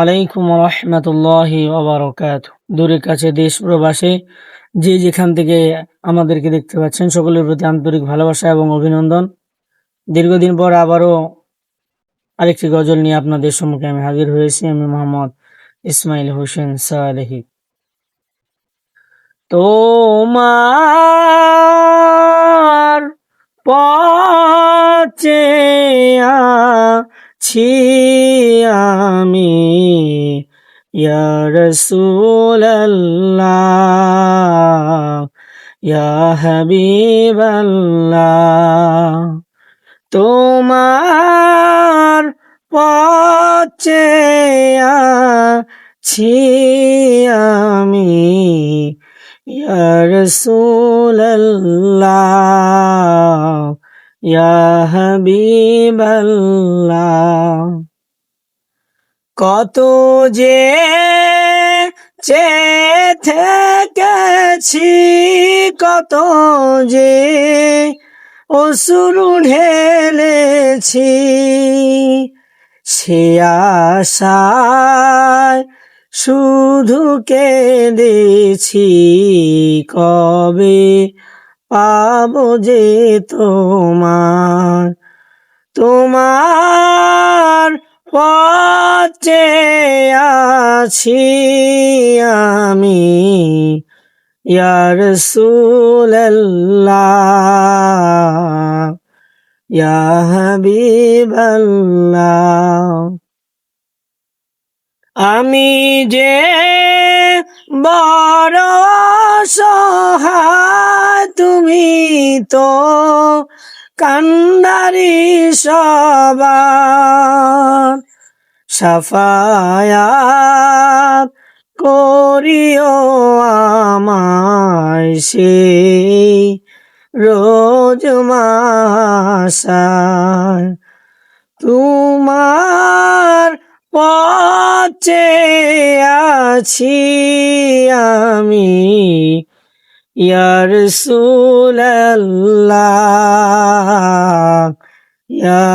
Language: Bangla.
আলাইকুম রহমতুল্লাহ দূরের কাছে, দেশ প্রবাসে, যে যেখান থেকে আমাদেরকে দেখতে পাচ্ছেন, সকলের প্রতি আন্তরিক ভালোবাসা এবং অভিনন্দন। দীর্ঘদিন পর আবারও আরেকটি গজল নিয়ে আপনাদের সম্মুখে আমি হাজির হয়েছি। আমি মোহাম্মদ ইসমাইল হোসেন সালেহি তোমার পচে আছি আমি ইয়া রসুল্লাহ ইয়া তোমার পচে আছি আমি ইয়া রসুল্লাহ ইয়া হাবিবাল্লাহ, কত যে চে থেকেছি, কত যে অসুর ঢেলেছি, সে আশায় শুধু কেঁদেছি, কবে পাবো যে তোমার তোমার পচে আছি আমি ইয়ার সুল্লাহ ইয়া আমি যে বড় তুমি তো কান্দারি সবার সাফায়াত করিও আমায় সেই রোজ মাসায় তোমার পচে আছি আমি। ইয়ার সুল্লাহ ইয়া